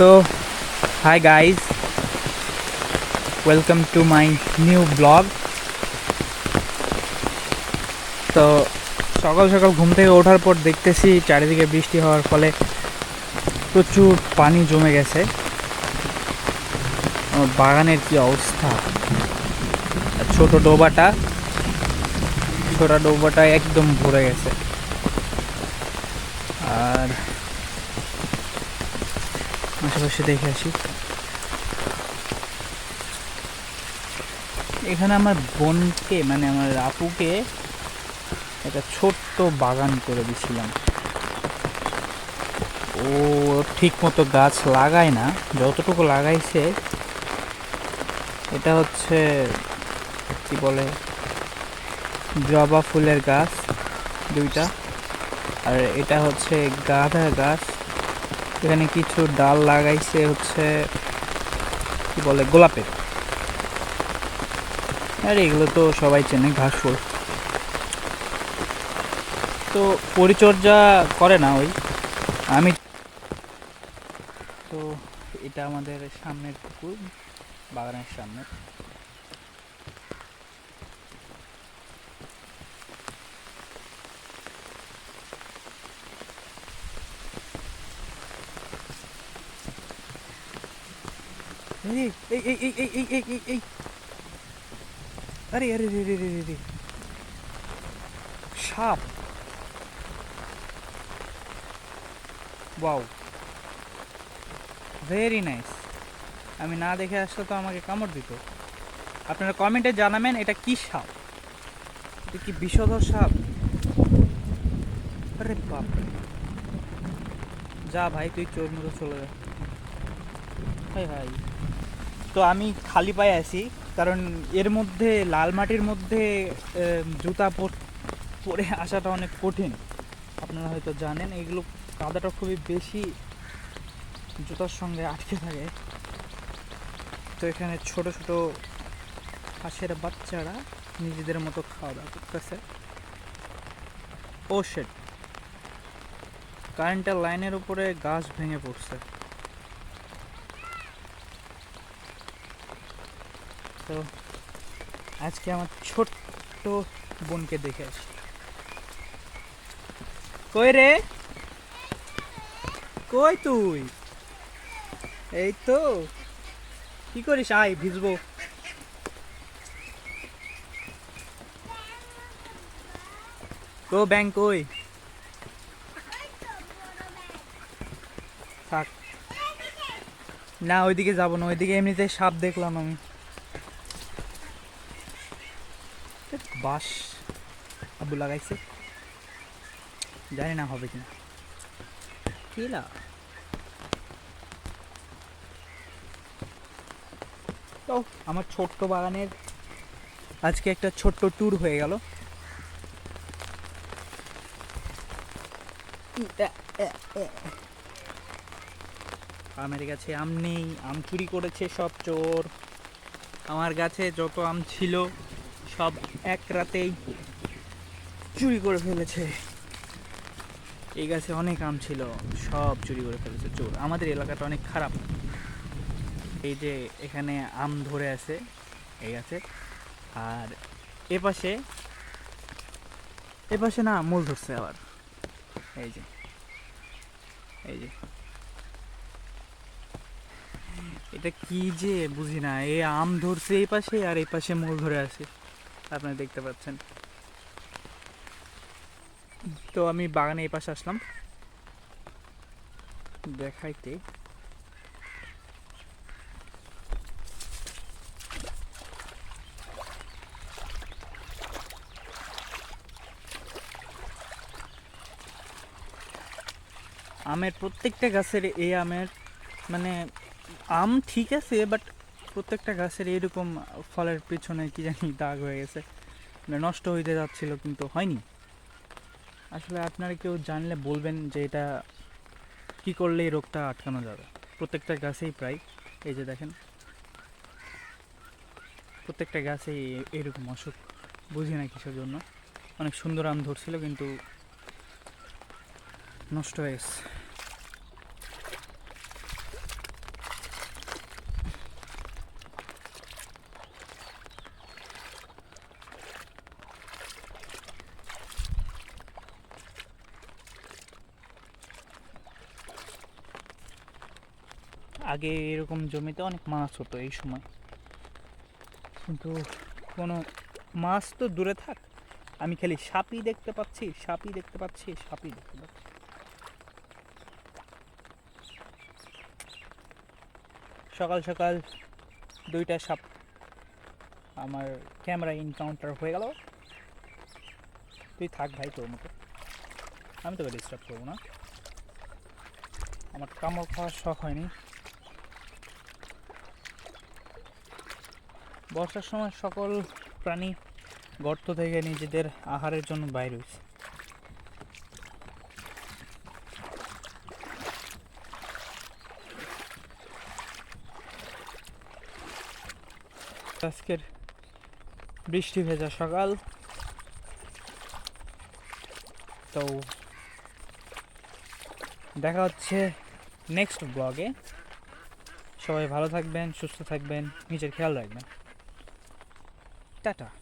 তো hi guys welcome to my new blog তো, সকাল সকাল ঘুম থেকে ওঠার পর দেখতেছি চারিদিকে বৃষ্টি হওয়ার ফলে প্রচুর পানি জমে গেছে। আমার বাগানের কি অবস্থা? ছোট ডোবাটা ছোট ডোবাটা একদম ভরে গেছে। আর আশেপাশে দেখে আসি। এখানে আমার বোনকে মানে আমার আপুকে একটা ছোট্ট বাগান করে দিছিলাম। ও ঠিক মতো গাছ লাগায় না, যতটুকু লাগাইছে, এটা হচ্ছে, কি বলে, জবা ফুলের গাছ দুইটা, আর এটা হচ্ছে গাঁদা গাছ। এখানে কিছু ডাল লাগাইছে হচ্ছে, কি বলে, গোলাপের। আর এগুলো তো সবাই চেনে ঘাস ফুল তো পরিচর্যা করে না ওই। আমি তো এটা আমাদের সামনের পুকুর, বাগানের সামনে। আরে আরে আরে সাপ। বাউ ভেরি নাইস আমি না দেখে আসলে তো আমাকে কামড় দিত। আপনারা কমেন্টে জানাবেন এটা কি সাপ? এটা কি বিষধর সাপ? আরে বাপ যা ভাই, তুই চোর মতো চলে যা। Hi hi. তো আমি খালি পায়ে আছি, কারণ এর মধ্যে, লাল মাটির মধ্যে জুতা পর- আসাটা অনেক কঠিন। আপনারা হয়তো জানেন, এগুলো কাদাটা খুবই বেশি জুতার সঙ্গে আটকে থাকে। তো এখানে ছোট ছোট হাঁসের বাচ্চারা নিজেদের মতো খাওয়া দাওয়া করতেছে। ও শেট কারেন্টের লাইনের উপরে গাছ ভেঙে পড়ছে। তো আজকে আমার ছোট্ট বোনকে দেখে আসি। কই রে? কই তুই? এই তো। কি করিস? আয়, ভিজবো। কো ব্যাংক কই? থাক। না, ওইদিকে যাব না। ওইদিকে এমনিতে সাপ দেখলাম আমি। বাস আব্বু লাগাইছে। জানি না হবে কিনা। কি না তো আমার ছোট্ট বাগানের আজকে একটা ছোট্ট ট্যুর হয়ে গেল। আমের গাছে আম নেই আম চুরি করেছে সব চোর। আমার গাছে যত আম ছিল সব এক রাতেই চুরি করে ফেলেছে। এই গাছে অনেক আম ছিল, সব চুরি করে ফেলেছে। চোর, আমাদের এলাকাটা অনেক খারাপ। এই যে এখানে আম ধরে আছে, এই গাছে। আর এ পাশে এ পাশে না মূল ধরছে আবার। এই যে এই যে। এটা কি যে, বুঝি না। এ আম ধরছে এই পাশে আর এই পাশে মূল ধরে আছে। আপনারা দেখতে পাচ্ছেন। তো আমি বাগানে এই পাশে আসলাম। দেখাইতে। আমের প্রত্যেকটা গাছের এই আমের মানে আম ঠিক আছে বাট প্রত্যেকটা গাছের এরকম ফলের পিছনে কি জানি দাগ হয়ে গেছে। মানে নষ্ট হইতে যাচ্ছিল কিন্তু হয়নি। আসলে আপনারা কেউ জানলে বলবেন যে এটা কি করলে এই রোগটা আটকানো যাবে। প্রত্যেকটা গাছেই প্রায়, এই যে দেখেন। প্রত্যেকটা গাছেই এরকম অসুখ, বুঝি না কিসের জন্য। অনেক সুন্দর আম ধরছিল কিন্তু নষ্ট হয়ে গেছে। আগে এরকম জমিতে অনেক মাছ হতো এই সময়। কিন্তু কোনো মাছ তো দূরে থাক, আমি খালি সাপই দেখতে পাচ্ছি, সাপই দেখতে পাচ্ছি, সাপই দেখতে পাচ্ছি। সকাল সকাল দুইটা সাপ আমার ক্যামেরা ইনকাউন্টার হয়ে গেল। তুই থাক ভাই তোর মতো। আমি তোকে ডিস্টার্ব করব না। আমার কামড় খাওয়ার শখ হয়নি। বর্ষার সময় সকল প্রাণী গর্ত থেকে নিজেদের আহারের জন্য বাইরে হয়েছে। আজকের বৃষ্টি ভেজা সকাল। তো দেখা হচ্ছে নেক্সট ব্লগে সবাই ভালো থাকবেন, সুস্থ থাকবেন, নিজের খেয়াল রাখবেন। Tata.